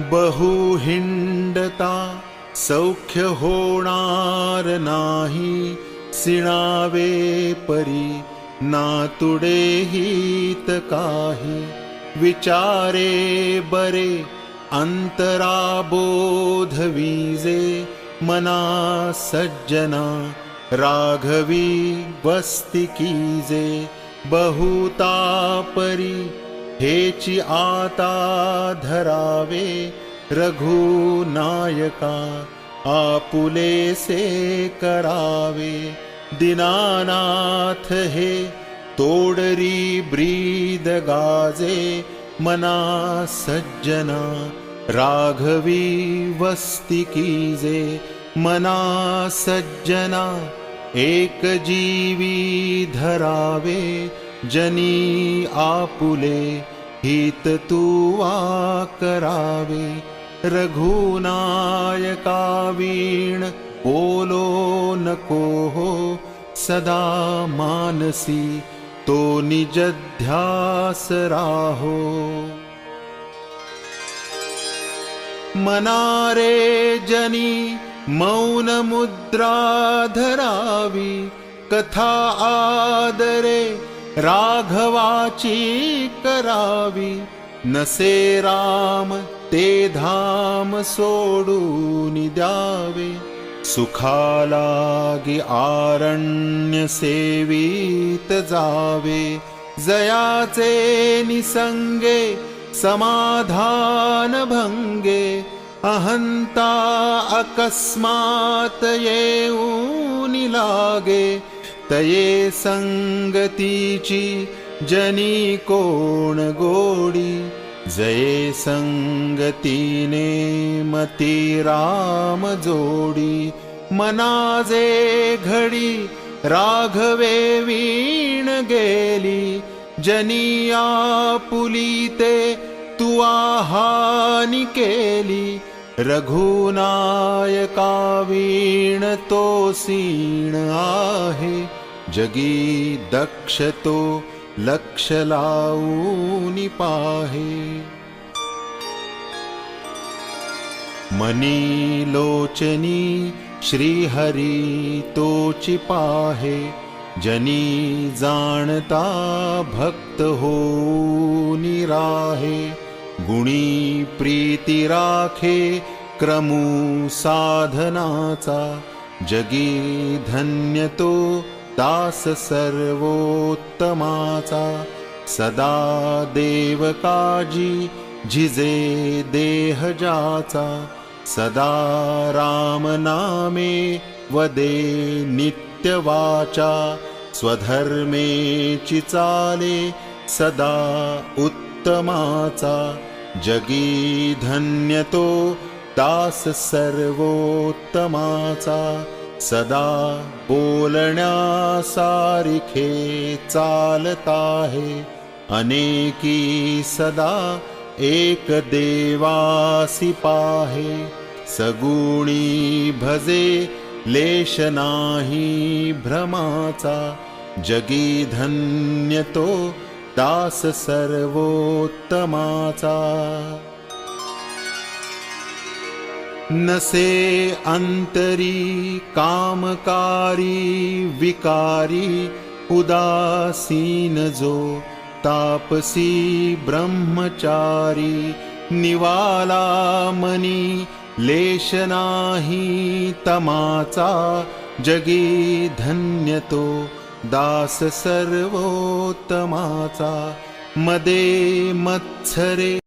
बहु हिंडता सौख्य होणार नाही सिणावे परी हित काही विचारे बरे अंतराबोध विजे मना सज्जना राघवी वस्ती कीजे बहुता परी हेची आता धरावे रघुनायका आपुलेसे करावे. दिनानाथ हे तोडरी ब्रीद गाजे मना सज्जना. राघवी वस्ती कीजे मना सज्जना. एक जीवी धरावे जनी आपुले. हित तुवा करावे रघुनायका वीण बोलो नको हो सदा मानसी तो निजध्यास राहो। मनारे जनी मौन मुद्रा धरावी कथा आदरे राघवाची करावी नसे राम ते धाम सोडून द्यावे. सुखालागी आरण्य सेवीत जावे. जयाचे निसंगे समाधान भंगे. अहंता अकस्मात येऊन लागे. तये संगतीची जनी कोण गोडी? जये संगतीने मती राम जोडी. मनाजे घडी राघवे वीण गेली. जनिया पुलीते तू हानी केली. रघुनायका वीण तो सीण आहे जगी दक्ष तो लक्ष लावूनी पाहे. मनी लोचनी श्रीहरी तोची पाहे जनी जाणता भक्त हो निराहे गुणी प्रीती राखे क्रमू साधनाचा जगी धन्य तो दास सर्वोत्तमाचा सदा देव काजी झिजे देह जाचा सदा राम नामे वदे नित्य वाचा स्वधर्मेची चाले सदा उत्तमाचा जगी धन्य तो दास सर्वोत्तमाचा सदा बोलण्या सारिखे चालत आहे अनेकी सदा एक देवासी पाहे सगुणी भजे लेश नाही भ्रमाचा जगी धन्य तो दास सर्वोत्तमाचा. नसे अंतरी कामकारी विकारी उदासीन जो तापसी ब्रह्मचारी निवाला मनी लेश नाही तमाचा जगी धन्यतो तो दास सर्वोत्तमाचा मदे मत्सरे